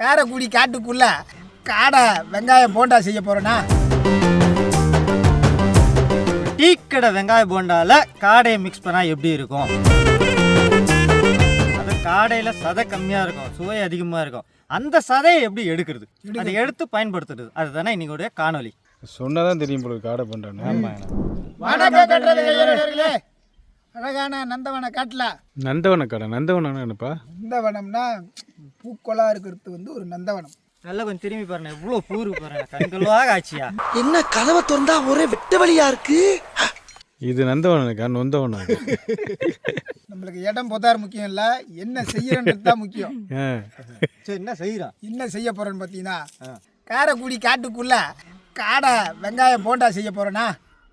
காரைக்குடி காட்டுக்குள்ள காடை வெங்காயம் போண்டா செய்ய போறேனா? டீ கடை வெங்காய போண்டால காடையை மிக்ஸ் பண்ணால் எப்படி இருக்கும்? அது காடையில் சதை கம்மியாக இருக்கும் சுவை அதிகமாக இருக்கும். அந்த சதையை எப்படி எடுக்கிறது? அதை எடுத்து பயன்படுத்துறது. அதுதானே இன்னைக்கு காணொலி சொன்னாதான் தெரியும் போல காடை பண்ணுறான்னு வணக்கம் கட்டுறது கையர்களே அழகான நந்தவன காட்டுல. நந்தவன கடை? நந்தவனம் என்னப்பா? நந்தவனம்னா பூக்கோளா இருக்கிறது வந்து ஒரு நந்தவனம். நல்லா கொஞ்சம் திரும்பி பாருங்க எவ்வளோ பூரு பாருங்க கண்கள்வாக ஆச்சியா என்ன கதவை திறந்தா ஒரே வெட்ட வழியா இருக்கு? இது நந்தவனக்கா நொந்தவனம் நம்மளுக்கு இடம் பொதார் முக்கியம் இல்லை. என்ன செய்யறன்றது தான் முக்கியம் சரி என்ன செய்கிறான் என்ன செய்ய போறேன்னு பார்த்தீங்கன்னா காரைக்குடி காட்டுக்குள்ள காடை வெங்காயம் போண்டா செய்ய போறேனா?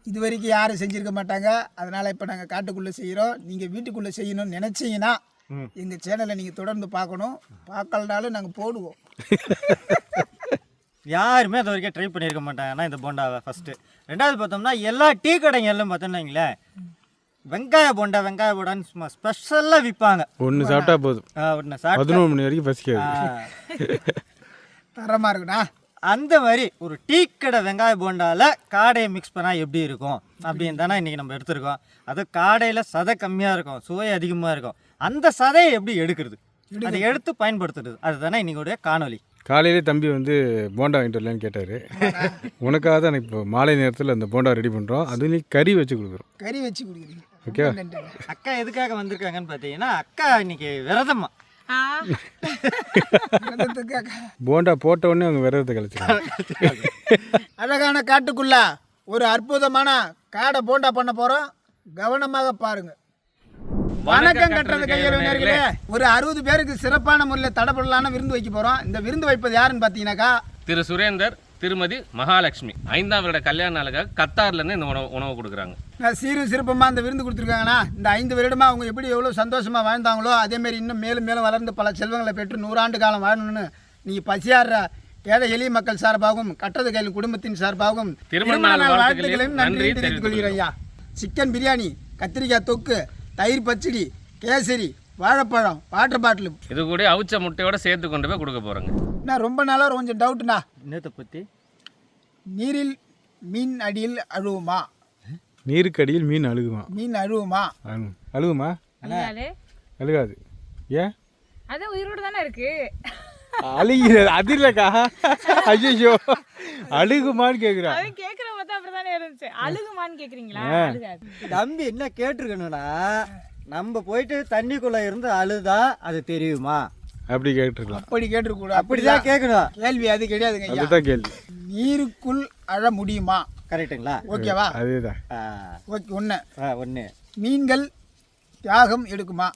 இது வரைக்கும் யாரும் செஞ்சிருக்க மாட்டாங்க. அதனால இப்போ நாங்கள் காட்டுக்குள்ளே செய்கிறோம் நீங்கள் வீட்டுக்குள்ளே செய்யணும்னு நினச்சிங்கன்னா எங்கள் சேனலை நீங்கள் தொடர்ந்து பார்க்கணும். பார்க்கலனாலும் நாங்கள் போடுவோம். யாருமே அது வரைக்கும் ட்ரை பண்ணியிருக்க மாட்டாங்கன்னா இந்த போண்டாவை ஃபஸ்ட்டு ரெண்டாவது பார்த்தோம்னா எல்லா டீ கடைங்கள்லாம் பார்த்தோம்னா வைங்களேன், வெங்காய போண்டா வெங்காய போண்டான்னு சும்மா ஸ்பெஷலாக விற்பாங்க ஒன்று சாப்பிட்டா போதும். ஒன்று சாப்பிட்டு பதினொன்று மணி வரைக்கும் பசிக்காது. தரமாக இருக்குண்ணா அந்த மாதிரி ஒரு டீ கடை வெங்காய போண்டால காடையை மிக்ஸ் பண்ணால் எப்படி இருக்கும்? அப்படின்னு தானே இன்றைக்கி நம்ம எடுத்திருக்கோம். அது காடையில் சதை கம்மியாக இருக்கும் சுவை அதிகமாக இருக்கும். அந்த சதையை எப்படி எடுக்கிறது? அதை எடுத்து பயன்படுத்துறது. அதுதானே இன்னைக்கு காணொலி காலையிலே தம்பி வந்து போண்டா வாங்கிட்டு வரலான்னு கேட்டார். உனக்காக தான் இப்போ மாலை நேரத்தில் அந்த போண்டா ரெடி பண்ணுறோம் அதுலேயும் கறி வச்சு கொடுக்குறோம். கறி வச்சு குடிக்கிறீங்க. ஓகே. அக்கா எதுக்காக வந்திருக்காங்கன்னு பார்த்தீங்கன்னா அக்கா இன்னைக்கு விரதமா. விரதத்துக்காக. போண்டா போட்ட உடனே அவங்க விரதத்தை கழிச்சிருக்காங்க அழகான காட்டுக்குள்ள ஒரு அற்புதமான காடை போண்டா பண்ண போகிறோம் கவனமாக பாருங்க. வணக்கம் கட்டுறது கையில் நேர்களே. ஒரு அறுபது பேருக்கு சிறப்பான முறையில் தடப்படலான விருந்து வைக்க போகிறோம் இந்த விருந்து வைப்பது யாருன்னு பார்த்தீங்கன்னாக்கா திரு சுரேந்தர் திருமதி மகாலட்சுமி. ஐந்தாம் வருட கல்யாண நாளுக்காக கத்தார்லேருந்து இந்த உணவு உணவு கொடுக்குறாங்க. சீரும் சிறப்பமாக அந்த விருந்து கொடுத்துருக்காங்கண்ணா இந்த ஐந்து வருடமா அவங்க எப்படி எவ்வளோ சந்தோஷமாக வாழ்ந்தாங்களோ அதேமாரி இன்னும் மேலும் மேலும் வளர்ந்து பல செல்வங்களை பெற்று நூறாண்டு காலம் வாழணும்னு நீங்கள் பசியாடுற ஏழை எளிய மக்கள் சார்பாகவும் கட்டது கையில் குடும்பத்தின் சார்பாகவும் திருமண நாள் வாழ்த்துக்களையும் நன்றி தெரிவித்துக் கொள்கிறேன் ஐயா. சிக்கன் பிரியாணி கத்திரிக்காய் தொக்கு தயிர் பச்சடி கேசரி வாழைப்பழம் வாட்டர் பாட்டில். இது கூட அவிச்ச முட்டையோட சேர்த்து கொண்டு போய் கொடுக்க போகிறோங்க நான் ரொம்ப நாளாக கொஞ்சம் டவுட்டுண்ணா நேற்றை பற்றி நீரில் மீன் அடியில் அழுவுமா? நீருக்கு அடியில் மீன் அழுகுமா? மீன் அழுகுமா அதனாலே அழுகாது. ஏன்? அது உயிரோடு தானே இருக்கு. அழுகிறது. அது இல்லைக்கா. ஐயோ அழுகுமான்னு கேட்குறா அவன் கேக்குற பார்த்தா அப்படிதானே இருந்துச்சு. அழுகுமான்னு கேக்குறீங்களா? தம்பி என்ன கேட்டிருக்கணும்னா நம்ம போயிட்டு தண்ணிக்குள்ள இருந்து அழுதா அது தெரியுமா? அப்படி கேட்டுருக்கலாம். அப்படி கேட்டுக்கூடாது அப்படிதான் கேட்கணும். கேள்வி அது கிடையாதுங்க அதுதான் கேள்வி. நீருக்குள் அழ முடியுமா? கரெக்டுங்களா? ஓகேவா? அதேதான். ஓகே ஒன்று ஒன்று மீன்கள் தியாகம் எடுக்குமா?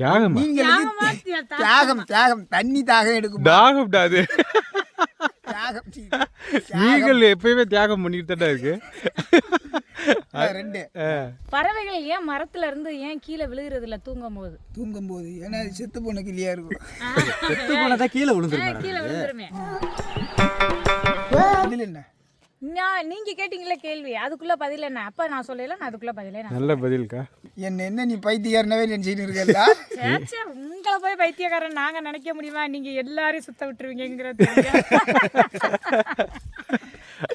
தியாகமா? மீன்களுக்கு தியாகம் தியாகம் தண்ணி தாகம் எடுக்குமா? தாகம்டா அது. தியாகம் மீன்கள் எப்பயுமே தியாகம் பண்ணிட்டு தான்டா இருக்கு. ரெண்டு. பறவைகள் ஏன் மரத்துல இருந்து ஏன் கீழே விழுகிறது இல்ல தூங்கும் போது தூங்கும் போது ஏன்னா அது செத்து போன கிளியா இருக்கும். செத்து போனதா கீழே விழுந்துருமா கீழே விழுந்துருமே. என்ன? நான் நீங்க கேட்டீங்களே கேள்வி. அதுக்குள்ள பதில் என்ன? அப்ப நான் சொல்லல நான் அதுக்குள்ள பதிலே நான் நல்ல பதில்க்கா என்ன என்ன நீ பைத்தியாரனவே நினைச்சிட்டு இருக்கல சே, சே, உங்களை போய் பைத்தியக்காரன் நாங்க நினைக்க முடியுமா? நீங்க எல்லாரையும் சுத்த விட்டுருவீங்கிறது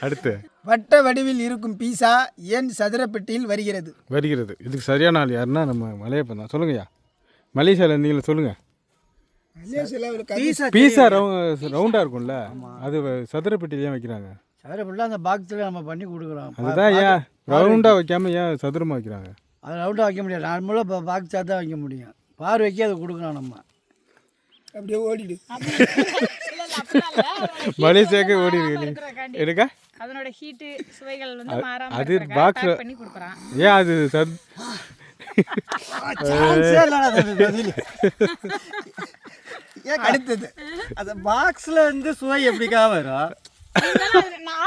அடுத்து. வட்ட வடிவில் இருக்கும் பீஸா ஏன் சதுர பெட்டியில் வருகிறது? வருகிறது. இதுக்கு சரியான ஆள் யாருன்னா நம்ம மலையப்பன் தான். சொல்லுங்கய்யா மலேசியாவில் இருந்தீங்களா சொல்லுங்க. பீஸா ரவு ரவுண்டாக இருக்கும்ல? அது சதுரப்பெட்டியில் ஏன் வைக்கிறாங்க. அதில் ஃபுல்லாக அந்த பாக்ஸில் நம்ம பண்ணி கொடுக்குறோம். அதுதான் ஏன்? ரவுண்டாக வைக்காம ஏன் சதுரமாக வைக்கிறாங்க? அதை ரவுண்டாக வைக்க முடியாது. நார்மலாக இப்போ பாக்ஸாக தான் வைக்க முடியும். பார்வைக்கு அதை கொடுக்கலாம் நம்ம. அப்படியே ஓடிடு. மலேசியாவுக்கு ஓடி இருக்கு எடுக்கா? அதனோட ஹீட்டு சுவைகள் வந்து மாறாம அது pack பண்ணி கொடுக்குறான் ஏன் அது சத் அடுத்தது அந்த பாக்ஸ்ல இருந்து சுவை எப்படிக்கா வரும்?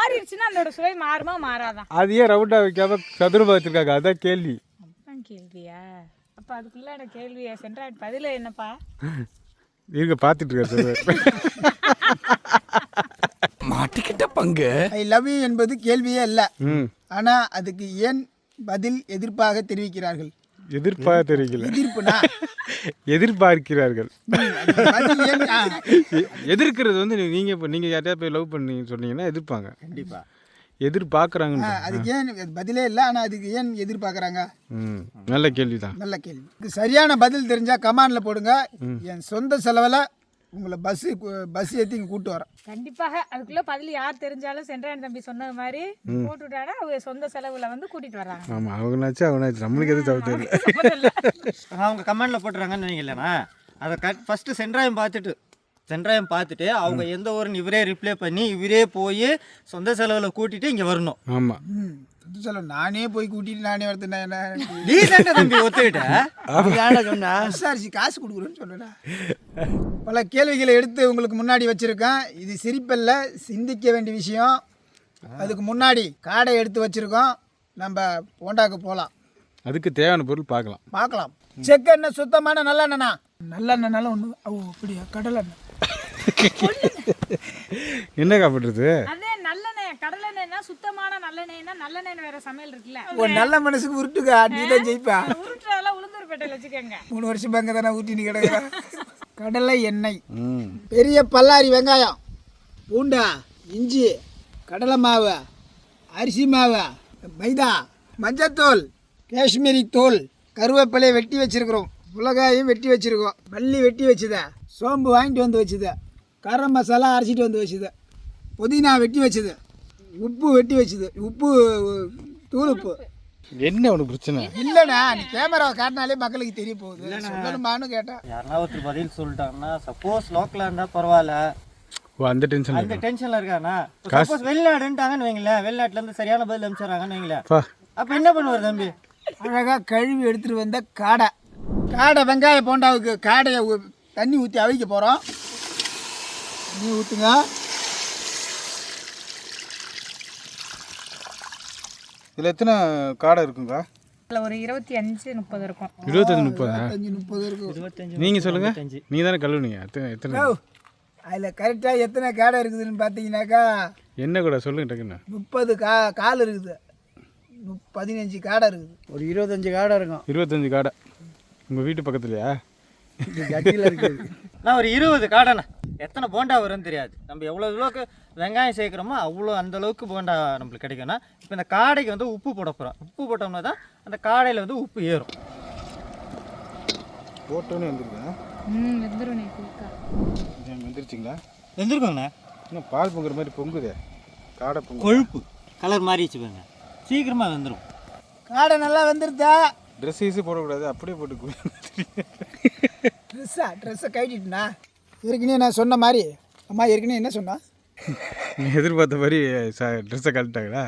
ஆறிடுச்சுன்னா அதோட சுவை மாறுமா மாறாதான் அது ஏன் ரவுண்டாக வைக்காம சதுரமாக வச்சிருக்காங்க. அதான் கேள்வி. அதான் கேள்வியா? அப்ப அதுக்குள்ள கேள்வியா? சென்றாட் பதில என்னப்பா? இருக்க பார்த்துட்டு இருக்காரு மாட்டிக்கிட்ட பங்கு. ஐ லவ் யூ என்பது கேள்வியே இல்லை ஆனால் அதுக்கு ஏன் பதில் எதிர்ப்பாக தெரிவிக்கிறார்கள்? எதிர்பார்த்திருக்கல எதிர்ப்புனா? எதிர்பார்க்கிறார்கள். எதிர்க்கிறது வந்து நீங்கள் இப்போ நீங்கள் யார்ட்டையா போய் லவ் பண்ணி சொன்னீங்கன்னா எதிர்ப்பாங்க. கண்டிப்பா. ஆ, எதிர்பார்க்குறாங்கன்னு அதுக்கு ஏன் பதிலே இல்லை ஆனால் அதுக்கு ஏன் எதிர்பார்க்குறாங்க? நல்ல கேள்வி தான் நல்ல கேள்வி. இது சரியான பதில் தெரிஞ்சால் கமாண்டில் போடுங்க. என் சொந்த செலவில் உங்களை பஸ்ஸு பஸ் ஏற்றி இங்கே கூப்பிட்டு வரேன். கண்டிப்பாக அதுக்குள்ள பதில் யார் தெரிஞ்சாலும் சென்றாயன் தம்பி சொன்னது மாதிரி போட்டு விட்டானா அவங்க சொந்த செலவுல வந்து கூட்டிட்டு வர்றாங்க. ஆமாம் அவங்கனாச்சு அவனாச்சு நம்மளுக்கு எதுவும் தவிர்த்து இல்லை. அவங்க கமெண்ட்ல போட்டுறாங்கன்னு நினைக்கலண்ணா அதை கட் ஃபஸ்ட்டு சென்ட்ராயம் பார்த்துட்டு சென்ட்ராயம் பார்த்துட்டு அவங்க எந்த ஊருன்னு இவரே ரிப்ளை பண்ணி இவரே போய் சொந்த செலவில் கூட்டிட்டு இங்கே வரணும். ஆமாம் செலவு நானே போய் கூட்டிட்டு நானே வரதுனா என்ன தம்பி ஒத்துக்கிட்ட யாரை சொன்னா விசாரிச்சு காசு கொடுக்குறேன்னு சொன்னேன் பல கேள்விகளை எடுத்து உங்களுக்கு முன்னாடி வச்சுருக்கேன் இது சிரிப்பல்ல சிந்திக்க வேண்டிய விஷயம் அதுக்கு முன்னாடி காடை எடுத்து வச்சுருக்கோம் நம்ம போண்டாக்கு போகலாம் அதுக்கு தேவையான பொருள் பார்க்கலாம் பார்க்கலாம் செக்கெண்ணெய் சுத்தமான நல்லெண்ணா நல்லெண்ணெய்னால ஒன்று ஓ அப்படியா கடலை எண்ணெய் என்னக்கா பண்ணுறது அதே நல்லெண்ணெய் கடலெண்ணெய்னா சுத்தமான நல்லெண்ணெய்னா நல்லெண்ணெய் வேற சமையல் இருக்குல்ல. ஒரு நல்ல மனசுக்கு உருட்டுக்கா? நீ தான் ஜெயிப்பா? உருட்டுறதெல்லாம் உளுந்தூர்பேட்டையில் வச்சுக்கோங்க. மூணு வருஷம் பங்க தானே ஊட்டின்னு கிடக்குறேன் கடலை எண்ணெய். ம். பெரிய பல்லாரி வெங்காயம். பூண்டா இஞ்சி கடலை மாவு அரிசி மாவு மைதா மஞ்சத்தூள் காஷ்மீரி தூள் கருவேப்பிலையை வெட்டி வச்சிருக்கிறோம். மிளகாயும் வெட்டி வச்சிருக்கோம். மல்லி வெட்டி வச்சுத. சோம்பு வாங்கிட்டு வந்து வச்சுது. கரம் மசாலா அரைச்சிட்டு வந்து வச்சுது. புதினா வெட்டி வச்சுது. உப்பு வெட்டி வச்சுது. உப்பு தூள் உப்பு என்ன உனக்கு பிரச்சனை? இல்லைண்ணா நீ கேமராவை காட்டினாலே மக்களுக்கு தெரிய போகுது. சொல்லணுமான்னு கேட்டேன் யாருன்னா ஒருத்தர் பதில் சொல்லிட்டாங்கன்னா சப்போஸ் லோக்கலாக இருந்தால் பரவாயில்ல. ஓ அந்த டென்ஷன் அந்த டென்ஷனில் இருக்கானா சப்போஸ் வெளிநாடுன்ட்டாங்கன்னு வைங்களேன் வெளிநாட்டுல இருந்து சரியான பதில் அனுப்பிச்சிடுறாங்கன்னு வைங்களேன். அப்போ என்ன பண்ணுவார் தம்பி? அழகாக கழுவி எடுத்துகிட்டு வந்த காடை. காடை வெங்காய போண்டாவுக்கு காடையை ஊ- தண்ணி ஊற்றி அவிக்க போகிறோம் தண்ணி ஊற்றுங்க இதில் எத்தனை காடை இருக்குங்கா? அதில் ஒரு இருபத்தி அஞ்சு முப்பது இருக்கும். இருபத்தஞ்சு முப்பதா? அஞ்சு முப்பது இருக்கும். நீங்கள் சொல்லுங்கள் நீங்கள் தானே கழுவுனீங்க எத்தனை எத்தனை? அதில் கரெக்டாக எத்தனை காடை இருக்குதுன்னு பார்த்தீங்கன்னாக்கா என்ன கூட சொல்லுங்க டக்குன்னு முப்பது கா கால் இருக்குது. பதினஞ்சு காடை இருக்குது. ஒரு இருபத்தஞ்சு காடை இருக்கும். இருபத்தஞ்சு காடை. உங்கள் வீட்டு பக்கத்துலையா? நான் ஒரு இருபது காடைண்ணா எத்தனை போண்டா வரும்னு தெரியாது. நம்ம எவ்வளோ அளவுக்கு வெங்காயம் சேர்க்குறோமோ அவ்வளோ அந்த அளவுக்கு போண்டா நம்மளுக்கு கிடைக்கும்னா இப்போ இந்த காடைக்கு வந்து உப்பு போட போகிறோம் உப்பு போட்டோம்னா தான் அந்த காடையில் வந்து உப்பு ஏறும். போட்டோன்னு வந்துருக்கேன் ம் வெந்துடும் குயிக்கா வந்துருச்சிங்களா? வெந்திருக்கோங்கண்ணா. இன்னும் பால் பொங்குற மாதிரி பொங்குதே. காடை பொங்கு கொழுப்பு கலர் மாறிச்சு பாருங்க. சீக்கிரமாக வெந்துடும் காடை நல்லா வந்துருதா? ட்ரெஸ் ஈஸி போடக்கூடாது அப்படியே போட்டு ட்ரெஸ்ஸா ட்ரெஸ்ஸை கட்டிட்டுண்ணா ஏற்கனவே நான் சொன்ன மாதிரி. அம்மா ஏற்கனவே என்ன சொன்னா? நீ எதிர்பார்த்த மாதிரி ட்ரெஸ்ஸை கழட்டாங்களா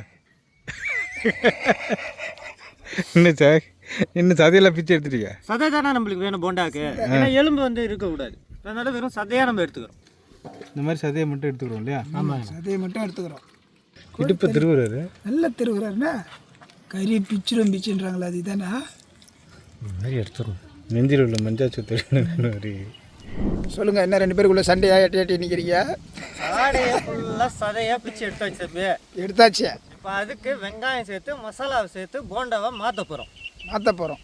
என்ன சார் என்ன சதையெல்லாம் பிச்சு எடுத்துட்டீங்க? சதை தானே நம்மளுக்கு வேணும் போண்டாக்கு. ஏன்னா எலும்பு வந்து இருக்கக்கூடாது. அதனால வெறும் சதையாக நம்ம எடுத்துக்கிறோம். இந்த மாதிரி சதையை மட்டும் எடுத்துக்கிறோம் இல்லையா? சதையை மட்டும் எடுத்துக்கிறோம். இடுப்பு திருவுறாரு. நல்ல திருவுறாருண்ணா கறி பிச்சிடும் பிச்சுன்றாங்களா அது இதானே இந்த மாதிரி எடுத்துரும் நெஞ்சில் உள்ள மஞ்சாச்சு தெரியும் சொல்லுங்கள் என்ன ரெண்டு பேருக்குள்ள சண்டையாக எட்டி எட்டி நிற்கிறீங்க ஃபுல்லாக சதையாக பிச்சு எடுத்து வச்சிருப்பு. எடுத்தாச்சு. இப்போ அதுக்கு வெங்காயம் சேர்த்து மசாலாவை சேர்த்து போண்டாவை மாற்ற போகிறோம் மாற்ற போகிறோம்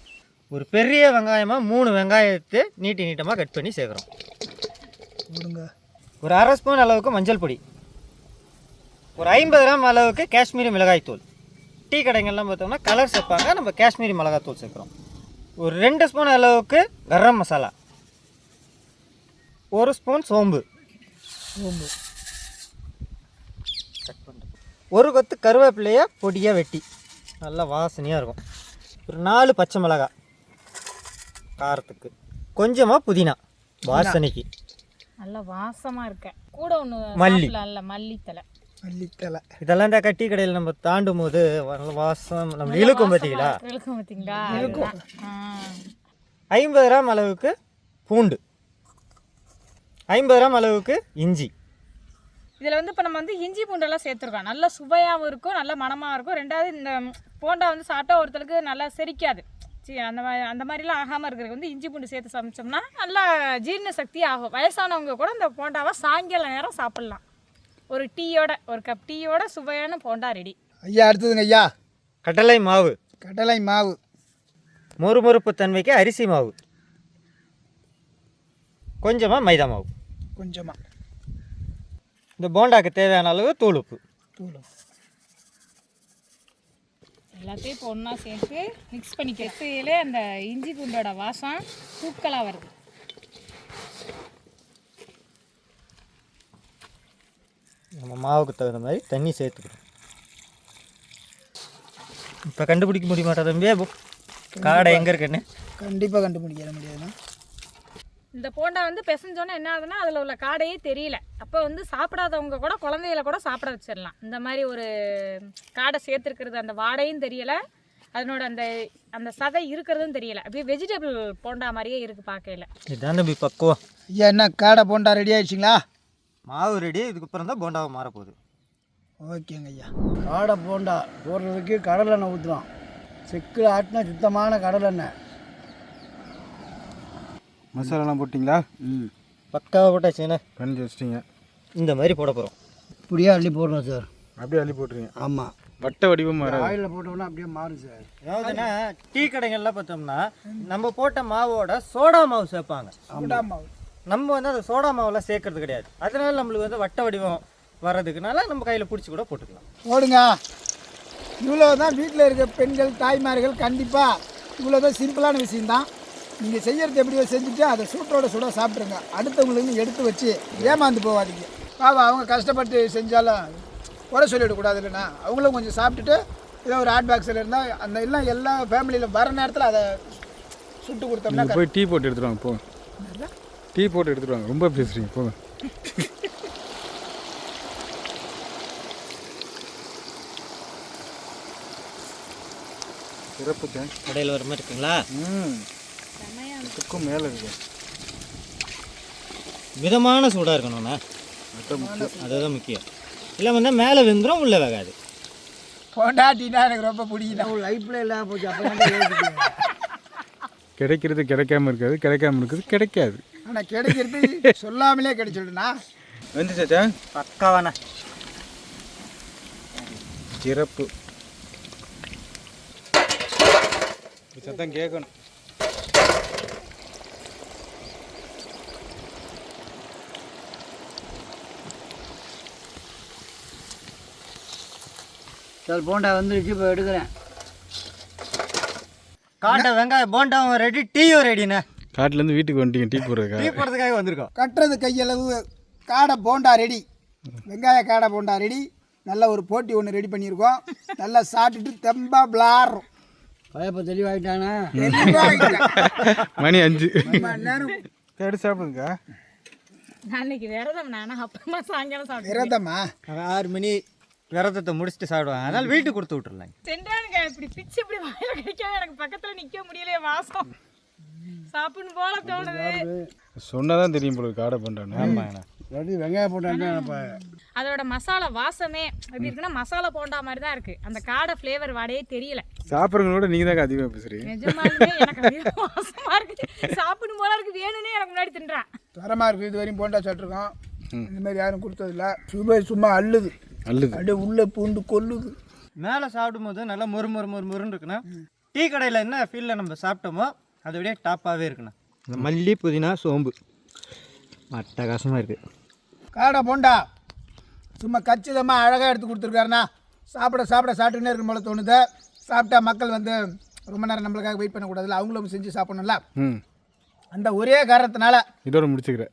ஒரு பெரிய வெங்காயமாக மூணு வெங்காயத்தை நீட்டி நீட்டமாக கட் பண்ணி சேர்க்குறோம். விடுங்க ஒரு அரை ஸ்பூன் அளவுக்கு மஞ்சள் பொடி. ஒரு ஐம்பது கிராம் அளவுக்கு காஷ்மீரி மிளகாய்த்தூள். டீ கடைங்கள்லாம் பார்த்தோம்னா கலர் சேர்ப்பாங்க நம்ம காஷ்மீரி மிளகாய்த்தூள் சேர்க்குறோம். ஒரு ரெண்டு ஸ்பூன் அளவுக்கு கரம் மசாலா. ஒரு ஸ்பூன் சோம்பு. சோம்பு. ஒரு கொத்து கருவேப்பிலையை பொடியாக வெட்டி. நல்லா வாசனையாக இருக்கும். ஒரு நாலு பச்சை மிளகாய் காரத்துக்கு. கொஞ்சமாக புதினா. வாசனைக்கு. நல்லா வாசமா இருக்க. கூட ஒன்று மல்லி. மல்லித்தலை மல்லித்தலை இதெல்லாம் இந்த கட்டி கடையில் நம்ம தாண்டும் போது நல்ல வாசம் நம்ம இழுக்கும் பார்த்தீங்களா? இழுக்கும் பார்த்தீங்களா? ஆ. ஐம்பது கிராம் அளவுக்கு பூண்டு. ஐம்பது கிராம் அளவுக்கு இஞ்சி. இதில் வந்து இப்போ நம்ம வந்து இஞ்சி பூண்டெல்லாம் சேர்த்துருக்கோம். நல்லா சுவையாகவும் இருக்கும் நல்ல மணமாக இருக்கும். ரெண்டாவது இந்த போண்டா வந்து சாப்பிட்டா ஒருத்தருக்கு நல்லா செரிக்காது. சி அந்த மாதிரி அந்த மாதிரிலாம் ஆகாமல் இருக்கிறதுக்கு வந்து இஞ்சி பூண்டு சேர்த்து சமைச்சோம்னா நல்லா ஜீரண சக்தி ஆகும். வயசானவங்க கூட இந்த போண்டாவை சாயங்கால நேரம் சாப்பிட்லாம். ஒரு டீயோட ஒரு கப் டீயோட சுவையான போண்டா ரெடி ஐயா அடுத்ததுங்க ஐயா. கடலை மாவு. கடலை மாவு. மொறுமொறுப்பு தன்மைக்கு அரிசி மாவு. கொஞ்சமாக மைதா மாவு. கொஞ்சமாக இந்த போண்டாக்கு தேவையான அளவு தூள் உப்பு தூள் எல்லாத்தையும் இப்போ ஒன்றா சேர்த்து மிக்ஸ் பண்ணி கெசையிலே அந்த இஞ்சி பூண்டோட வாசம் தூக்கலாக வருது. நம்ம மாவுக்கு தகுந்த மாதிரி தண்ணி சேர்த்துக்கணும். இப்போ கண்டுபிடிக்க முடிய மாட்டா தம்பி காடை எங்கே இருக்குன்னு? கண்டிப்பாக கண்டுபிடிக்க முடியாதுண்ணா. இந்த போண்டா வந்து பிசைஞ்சோன்னே என்ன ஆகுதுன்னா அதில் உள்ள காடையே தெரியல. அப்போ வந்து சாப்பிடாதவங்க கூட குழந்தைகள கூட சாப்பிட வச்சிடலாம். இந்த மாதிரி ஒரு காடை சேர்த்துருக்கிறது அந்த வாடையும் தெரியல. அதனோட அந்த அந்த சதை இருக்கிறதும் தெரியல. அப்படியே வெஜிடபிள் போண்டா மாதிரியே இருக்குது பார்க்கையில. இதுதான் பக்குவம். ஐயா என்ன காடை போண்டா ரெடி ஆயிடுச்சிங்களா? மாவு ரெடி இதுக்கப்புறம் தான் போண்டாவை மாறப்போகுது. ஓகேங்க ஐயா. காடை போண்டா போடுறதுக்கு கடலெண்ணெய் ஊற்றுறோம் செக்கில் ஆட்டினா சுத்தமான கடலெண்ணெய். மசாலாலாம் போட்டிங்களா? ம். பக்காவாக போட்டாச்சுண்ணே பண்ணி வச்சிட்டிங்க இந்த மாதிரி போட போகிறோம் இப்படியே அள்ளி போடுறோம் சார். அப்படியே அள்ளி போட்டுருங்க. ஆமாம் வட்ட வடிவம் ஆயிலில் போட்டோம்னா அப்படியே மாறும் சார். அதாவதுன்னா டீ கடைகள்லாம் பார்த்தோம்னா நம்ம போட்ட மாவோட சோடா மாவு சேர்ப்பாங்க. சூடா மாவு. நம்ம வந்து அந்த சோடா மாவுலாம் சேர்க்கறது கிடையாது. அதனால நம்மளுக்கு வந்து வட்ட வடிவம் வர்றதுக்குனால நம்ம கையில் பிடிச்சி கூட போட்டுக்கலாம். போடுங்க. இவ்வளோ தான் வீட்டில் இருக்க பெண்கள் தாய்மார்கள் கண்டிப்பாக இவ்வளோ தான் சிம்பிளான விஷயம்தான். நீங்கள் செய்யறது எப்படியோ செஞ்சுட்டு அதை சூட்டோட சுட சாப்பிட்ருங்க அடுத்தவங்களுக்கு எடுத்து வச்சு ஏமாந்து போகாதீங்க. பாவா அவங்க கஷ்டப்பட்டு செஞ்சாலும் குறை சொல்லிவிடக்கூடாது இல்லைண்ணா. அவங்களும் கொஞ்சம் சாப்பிட்டுட்டு ஏதோ ஒரு ஹாட் பாக்ஸில் இருந்தால் அந்த எல்லாம் எல்லா ஃபேமிலியில் வர நேரத்தில் அதை சுட்டு கொடுத்தோம்னா போய் டீ போட்டு எடுத்துட்டு வாங்க போங்க. டீ போட்டு எடுத்துட்டு வாங்க. ரொம்ப பேசுகிறீங்க போங்க. சிறப்புங்க கடையில் வர மாதிரி இருக்குங்களா? ம். இதுக்கும் மேலே இருக்கு. மிதமான சூடாக இருக்கணும்ண்ணா. அதுதான் முக்கியம். இல்லை வந்து மேலே வெந்துடும் உள்ளே வேகாது. பொண்டாட்டினா எனக்கு ரொம்ப பிடிக்கும் லைஃப்பில் இல்லாமல் போச்சு. அப்போ கிடைக்கிறது கிடைக்காம இருக்காது கிடைக்காம இருக்குது கிடைக்காது. ஆனால் கிடைக்கிறது சொல்லாமலே கிடைச்சிடுண்ணா வந்துச்சாச்சா பக்காவாண்ணா. சிறப்பு. சத்தம் கேட்கணும். சார் போண்டா வந்துருச்சு இப்போ எடுக்கிறேன். காட்டை வெங்காயம் போண்டாவும் ரெடி டீயும் ரெடிண்ணே காட்டிலேருந்து வீட்டுக்கு வந்துட்டீங்க டீ போடுறதுக்கா டீ போடுறதுக்காக வந்திருக்கோம். கட்டுறது கையளவு காடை போண்டா ரெடி. வெங்காய காடை போண்டா ரெடி. நல்ல ஒரு போட்டி ஒன்று ரெடி பண்ணியிருக்கோம். நல்லா சாப்பிட்டுட்டு தெம்பா விளாடுறோம். பயப்போ தெளிவாயிட்டானா? மணி அஞ்சு. நேரம். எடுத்து சாப்பிடுங்கக்கா நான் இன்னைக்கு விரதம் நான் அப்புறமா சாயங்காலம் சாப்பிடுவேன் விரதமா? ஆறு மணி. விரதத்தை முடிச்சுட்டு சாப்பிடுவாங்க அதனால வீட்டுக்கு கொடுத்து விட்டுறலாங்க. சென்றானுங்க இப்படி பிச்சு இப்படி வாயில கிடைக்காம எனக்கு பக்கத்துல நிக்க முடியலையே வாசம். சாப்பிடணும் போல தோணுது. சொன்னதான் தெரியும் போல காடை பண்ணுறானு ஆமாங்கண்ணா ரெடி வெங்காயம் இப்போ அதோட மசாலா வாசமே எப்படி இருக்குன்னா மசாலா போண்டா மாதிரி தான் இருக்கு. அந்த காடை ஃப்ளேவர் வாடையே தெரியல. சாப்பிட்றவங்களோட நீங்கள் தான் அதிகமாக பேசுகிறீங்க நிஜமாலுமே எனக்கு அப்படியே வாசமா இருக்கு. சாப்பிடும் போல இருக்கு. வேணும்னே எனக்கு முன்னாடி தின்றேன் தரமாக இருக்குது இது வரையும் போண்டா சாப்பிட்ருக்கோம் இந்த மாதிரி யாரும் கொடுத்ததில்ல. சும்மா சும்மா அள்ளுது. நல்லது அப்படியே உள்ளே பூண்டு கொல்லுது மேலே சாப்பிடும்போது நல்லா மொறு மொறு மொறு மொறுன்னு இருக்குண்ணா டீ கடையில் என்ன ஃபீல்டில் நம்ம சாப்பிட்டோமோ அதை விட டாப்பாகவே இருக்குண்ணா இந்த மல்லி புதினா சோம்பு. அட்டகாசமாக இருக்குது காடை போண்டா. சும்மா கச்சிதமாக அழகாக எடுத்து கொடுத்துருக்காருண்ணா. சாப்பிட சாப்பிட சாப்பிட்டுனே இருக்கும் போல தோணுது. சாப்பிட்டா மக்கள் வந்து ரொம்ப நேரம் நம்மளுக்காக வெயிட் பண்ணக்கூடாதுல்ல? அவங்களும் செஞ்சு சாப்பிடணும்ல? ம். அந்த ஒரே காரணத்தினால இதோட முடிச்சுக்கிறேன்.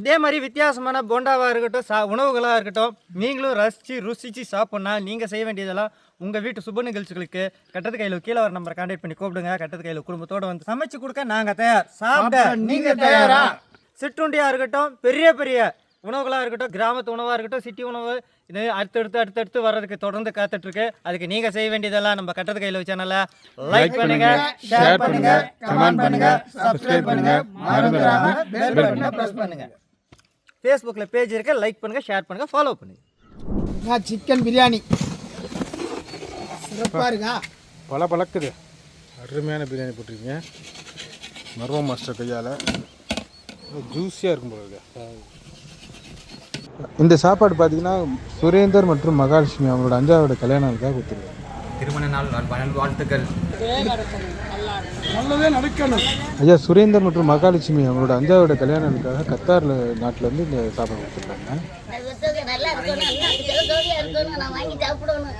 இதே மாதிரி வித்தியாசமான போண்டாவாக இருக்கட்டும் சா உணவுகளாக இருக்கட்டும் நீங்களும் ரசித்து ருசித்து சாப்பிட்னா நீங்கள் செய்ய வேண்டியதெல்லாம் உங்கள் வீட்டு சுப நிகழ்ச்சிகளுக்கு கட்டத்து கையில் கீழே வர நம்பரை கான்டாக்ட் பண்ணி கூப்பிடுங்க. கட்டத்து கையில் குடும்பத்தோடு வந்து சமைச்சு கொடுக்க நாங்கள் தயார். சாப்பிட நீங்கள் தயாரா? சிற்றுண்டியாக இருக்கட்டும் பெரிய பெரிய உணவுகளாக இருக்கட்டும் கிராமத்து உணவாக இருக்கட்டும் சிட்டி உணவு இது அடுத்தடுத்து அடுத்தடுத்து வர்றதுக்கு தொடர்ந்து காத்துட்ருக்கு. அதுக்கு நீங்கள் செய்ய வேண்டியதெல்லாம் நம்ம கட்டத்து கையில் சேனலை லைக் பண்ணுங்க ஷேர் பண்ணுங்க கமெண்ட் பண்ணுங்க சப்ஸ்கிரைப் பண்ணுங்க மறந்துடாம பெல் பட்டனை ப்ரெஸ் பண்ணுங்க ஃபேஸ்புக்கில் பேஜ் இருக்கு லைக் பண்ணுங்க ஷேர் பண்ணுங்க ஃபாலோ பண்ணுங்க. நான் சிக்கன் பிரியாணி. சிறப்பாக இருக்கா? பல பழக்குது. அருமையான பிரியாணி போட்டிருக்கீங்க. மர்ம மாஸ்டர் கையால். ஜூஸியாக இருக்கும் போல இருக்கு. இந்த சாப்பாடு பார்த்தீங்கன்னா சுரேந்தர் மற்றும் மகாலட்சுமி அவங்களோட அஞ்சாவோட கல்யாணம் நாளுக்காக கொடுத்துருக்காங்க. திருமண நாள் வாழ்த்துக்கள். ஐயா சுரேந்தர் மற்றும் மகாலட்சுமி அவங்களோட அஞ்சாவோட கல்யாணத்துக்காக கத்தாரில் நாட்டில் வந்து இந்த சாப்பாடு கொடுத்துருக்காங்க. நல்லா இருக்கணும் நல்லா ஜோதியா இருக்கணும் நான் வாங்கி சாப்பிடணும்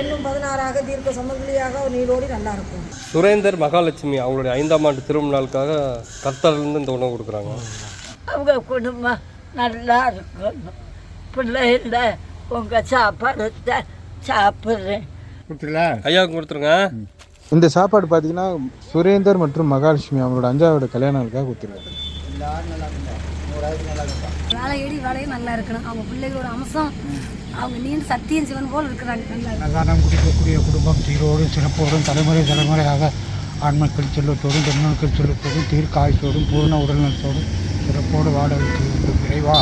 என்னும் பதினாறாக தீர்க்க சமர்ப்பியாக நீரோடி நல்லா இருக்கும். சுரேந்தர் மகாலட்சுமி அவங்களுடைய ஐந்தாம் ஆண்டு திருமணநாளுக்காக கர்த்தாரிலேருந்து இந்த உணவு கொடுக்குறாங்க. அவங்க குடும்பம் நல்லா இருக்கணும். பிள்ளைகள உங்க சாப்பாடு சாப்பிட்றேன். ஐயாவுக்கு கொடுத்துருங்க. இந்த சாப்பாடு பார்த்தீங்கன்னா சுரேந்தர் மற்றும் மகாலட்சுமி அவங்களோட அஞ்சாவோட கல்யாணத்துக்காக கொடுத்துருக்காங்க. வேலையடி வேலையும் நல்லா இருக்கணும். அவங்க பிள்ளைகளோட அம்சம் அவங்க நீண்ட சத்தியம் சிவன் போல் இருக்கிறாங்க. நல்லா குடிக்கக்கூடிய குடும்பம் சீரோடும் சிறப்போடும் தலைமுறை தலைமுறையாக ஆண்மக்கள் செல்வத்தோடும் பெண்மக்கள் செல்வத்தோடும் தீர்க்காயுசோடும் பூர்ண உடல்நலத்தோடும் சிறப்போடு வாழ வைத்து விரைவா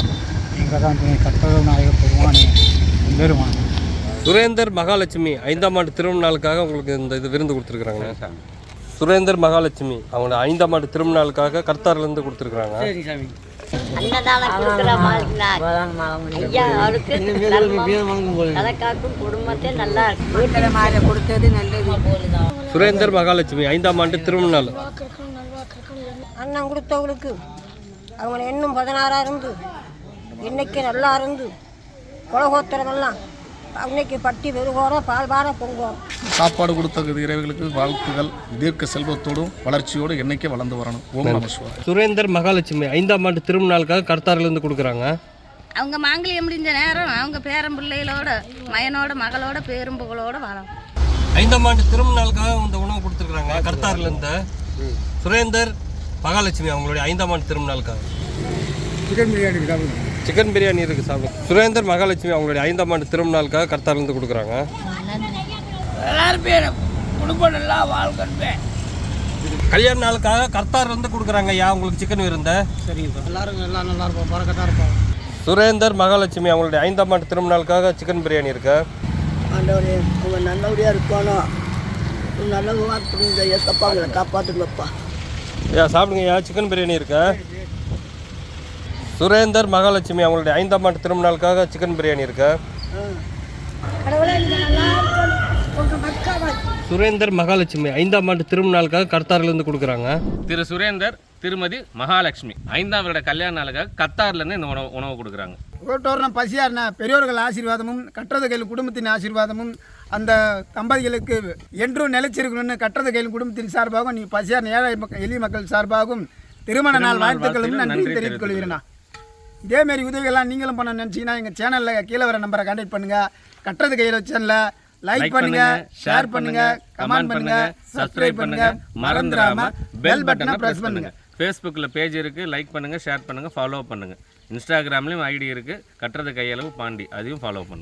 நீங்கள் தான் துணை கர்த்தக நாயக பெருமானே பெருமான் சுரேந்தர் மகாலட்சுமி ஐந்தாம் ஆண்டு திருமணநாளுக்காக உங்களுக்கு இந்த இது விருந்து கொடுத்துருக்குறாங்க. சுரேந்தர் மகாலட்சுமி அவங்களோட ஐந்தாம் ஆண்டு திருமணநாளுக்காக கர்த்தாரிலேருந்து கொடுத்துருக்குறாங்க. அன்னதானம் கொடுக்குற மாதிரி ஐயா அவருக்கு அதை காக்கும் குடும்பத்தை நல்லா இருக்கும் வீட்டில் மாற கொடுத்தது நல்லது. சுரேந்தர் மகாலட்சுமி ஐந்தாம் ஆண்டு திருமணநாள். அண்ணன் கொடுத்தவங்களுக்கு அவங்க இன்னும் பதினாறா இருந்து இன்னைக்கு நல்லா இருந்து குலகோத்திரமெல்லாம் அன்னைக்கு பட்டி வெறுகோர பால் பார பொங்கோம் சாப்பாடு கொடுத்த இறைவர்களுக்கு வாழ்த்துகள். தீர்க்க செல்வத்தோடும் வளர்ச்சியோடு என்னைக்கே வளர்ந்து வரணும். ஓம் நம சுரேந்தர் மகாலட்சுமி ஐந்தாம் ஆண்டு திருமணநாளுக்காக கர்த்தாரிலேருந்து கொடுக்குறாங்க. அவங்க மாங்கல்யம் முடிஞ்ச நேரம் அவங்க பேரன் பிள்ளைகளோட மயனோட மகளோட பேரும் புகழோட வாழணும். ஐந்தாம் ஆண்டு திருமணநாளுக்காக இந்த உணவு கொடுத்துருக்குறாங்க கர்த்தாரிலேருந்து. சுரேந்தர் மகாலட்சுமி அவங்களுடைய ஐந்தாம் ஆண்டு திருமணநாளுக்காக சிக்கன் பிரியாணி சாப்பிடுங்க சிக்கன் பிரியாணி இருக்குது சாப்பிடும் சுரேந்தர் மகாலட்சுமி அவங்களுடைய ஐந்தாம் ஆண்டு திருமணநாளுக்காக கர்த்தாரிலேருந்து கொடுக்குறாங்க. கல்யாண நாளுக்காக கர்த்தார் வந்து கொடுக்குறாங்க ஐயா. உங்களுக்கு சிக்கன் விருந்த? சரி எல்லாரும் எல்லாம் நல்லா இருப்போம் பறக்கத்தான் இருப்போம் சுரேந்தர் மகாலட்சுமி அவங்களுடைய ஐந்தாம் ஆண்டு திருமணநாளுக்காக சிக்கன் பிரியாணி இருக்கு? ஆண்டவரே அவங்க நல்லபடியாக இருக்கணும் நல்ல வார்த்தை இந்த எசப்பா அவங்களை காப்பாற்றுங்கப்பா ஐயா சாப்பிடுங்கய்யா. சிக்கன் பிரியாணி இருக்கேன் சுரேந்தர் மகாலட்சுமி அவங்களுடைய ஐந்தாம் ஆண்டு திருமணாளுக்காக சிக்கன் பிரியாணி இருக்கு? சுரேந்தர் மகாலட்சுமி ஐந்தாம் ஆண்டு திருமணாளுக்காக கர்த்தாரிலேருந்து கொடுக்குறாங்க. திரு சுரேந்தர் திருமதி மகாலட்சுமி. ஐந்தாம் வருட கல்யாண நாளுக்காக கத்தார்லேருந்து இந்த உணவு உணவு கொடுக்குறாங்க. ரோட்டோரணம் பசியார்னா பெரியோர்கள் ஆசீர்வாதமும் கற்றது கையில் குடும்பத்தின் ஆசீர்வாதமும் அந்த தம்பதிகளுக்கு என்றும் நிலைச்சிருக்கணும்னு கற்றது கையில் குடும்பத்தின் சார்பாகவும் நீ பசியார் ஏழை மக்கள் எளிய மக்கள் சார்பாகவும் திருமண நாள் வாழ்த்துக்களும் நன்றி தெரிவித்துக் கொள்கிறேண்ணா இதேமாரி உதவிகள்லாம் நீங்களும் பண்ண நினச்சிங்கன்னா எங்கள் சேனலில் கீழே வர நம்பரை கான்டாக்ட் பண்ணுங்கள் கட்டுறது கையில் சேனலில் லைக் பண்ணுங்க ஷேர் பண்ணுங்க கமெண்ட் பண்ணுங்க சப்ஸ்கிரைப் பண்ணுங்க. மறந்துடாம பெல் பட்டனை பிரஸ் பண்ணுங்க. ஃபேஸ்புக்கில் பேஜ் இருக்குது லைக் பண்ணுங்கள் ஷேர் பண்ணுங்கள் ஃபாலோ பண்ணுங்கள் இன்ஸ்டாகிராம்லேயும் ஐடி இருக்குது கட்டுறது கையளவு பாண்டி அதையும் ஃபாலோ பண்ணுங்கள்